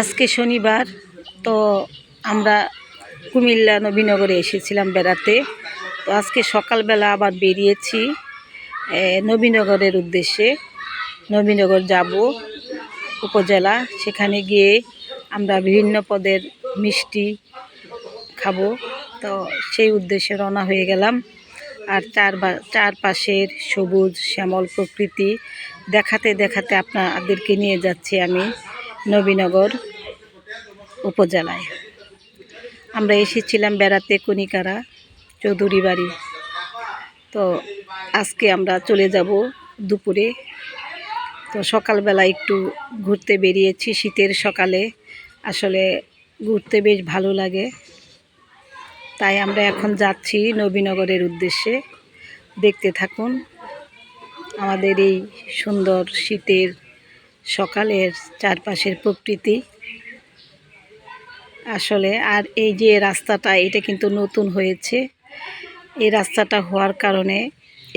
আজকে শনিবার, তো আমরা কুমিল্লা নবীনগরে এসেছিলাম বেড়াতে। তো আজকে সকালবেলা আবার বেরিয়েছি নবীনগরের উদ্দেশ্যে। নবীনগর যাব উপজেলা, সেখানে গিয়ে আমরা বিভিন্ন পদের মিষ্টি খাব। তো সেই উদ্দেশ্যে রওনা হয়ে গেলাম। আর চার চারপাশের সবুজ, শ্যামল প্রকৃতি দেখাতে দেখাতে আপনাদেরকে নিয়ে যাচ্ছি আমি। নবীনগর উপজেলায়। আমরা এসেছিলাম বেড়াতে কনিকারা চৌধুরী বাড়ি তো আজকে আমরা চলে যাব দুপুরে। তো সকালবেলা একটু ঘুরতে বেরিয়েছি শীতের সকালে। আসলে ঘুরতে বেশ ভালো লাগে। তাই আমরা এখন যাচ্ছি নবীনগরের উদ্দেশ্যে। দেখতে থাকুন আমাদের এই সুন্দর শীতের সকালের চারপাশের প্রকৃতি। আসলে আর এই যে রাস্তাটা, এটা কিন্তু নতুন হয়েছে। এই রাস্তাটা হওয়ার কারণে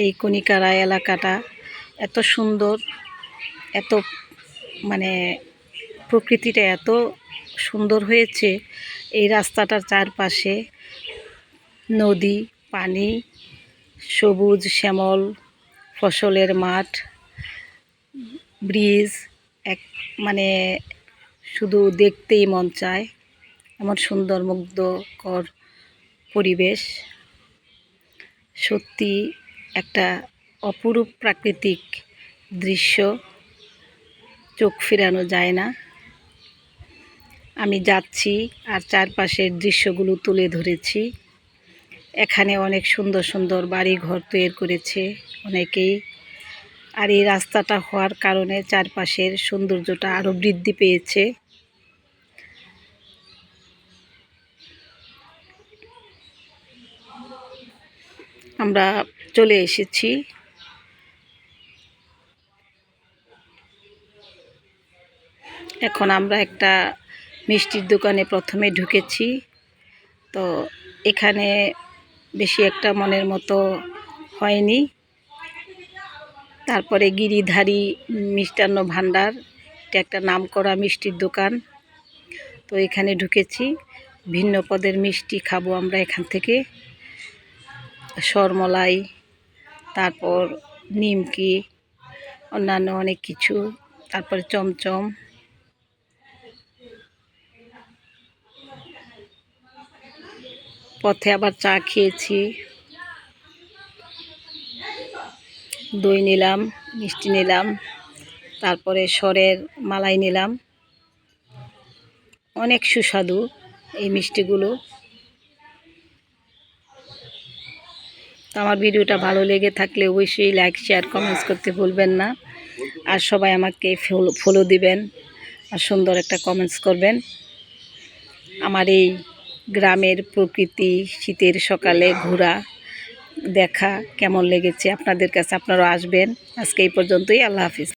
এই কণিকারা এলাকাটা এত সুন্দর, এত মানে প্রকৃতিটা এত সুন্দর হয়েছে। এই রাস্তাটার চারপাশে নদী, পানি, সবুজ, শ্যামল, ফসলের মাঠ, ব্রিজ এক মানে শুধু দেখতেই মন চায়, এমন সুন্দর, মুগ্ধকর পরিবেশ। সত্যি একটা অপরূপ প্রাকৃতিক দৃশ্য, চোখ ফেরানো যায় না। আমি যাচ্ছি আর চারপাশের দৃশ্যগুলো তুলে ধরেছি। এখানে অনেক সুন্দর সুন্দর বাড়ি ঘর তৈরি করেছে অনেকেই। আর এই রাস্তাটা হওয়ার কারণে চারপাশের সৌন্দর্যটা আরও বৃদ্ধি পেয়েছে। আমরা চলে এসেছি। এখন আমরা একটা মিষ্টির দোকানে প্রথমে ঢুকেছি। তো এখানে বেশি একটা মনের মতো হয়নি। তারপরে গিরিধারী, মিষ্টান্ন ভাণ্ডার, এটা একটা নামকরা মিষ্টির দোকান। তো এখানে ঢুকেছি, ভিন্ন পদের মিষ্টি খাব আমরা এখান থেকে। সরমলাই, তারপর নিমকি, অন্যান্য অনেক কিছু, তারপরে চমচম। পথে আবার চা খেয়েছি। দই নিলাম, মিষ্টি নিলাম, তারপরে সরের মালাই নিলাম। অনেক সুস্বাদু এই মিষ্টিগুলো। তো আমার ভিডিওটা ভালো লেগে থাকলে অবশ্যই লাইক শেয়ার কমেন্টস করতে ভুলবেন না। আর সবাই আমাকে ফলো দিবেন আর সুন্দর একটা কমেন্টস করবেন। আমার এই গ্রামের প্রকৃতি, শীতের সকালে ঘোরা দেখা কেমন লেগেছে আপনাদের কাছে? আপনারাও আসবেন। আজকে এই পর্যন্তই। আল্লাহ হাফিজ।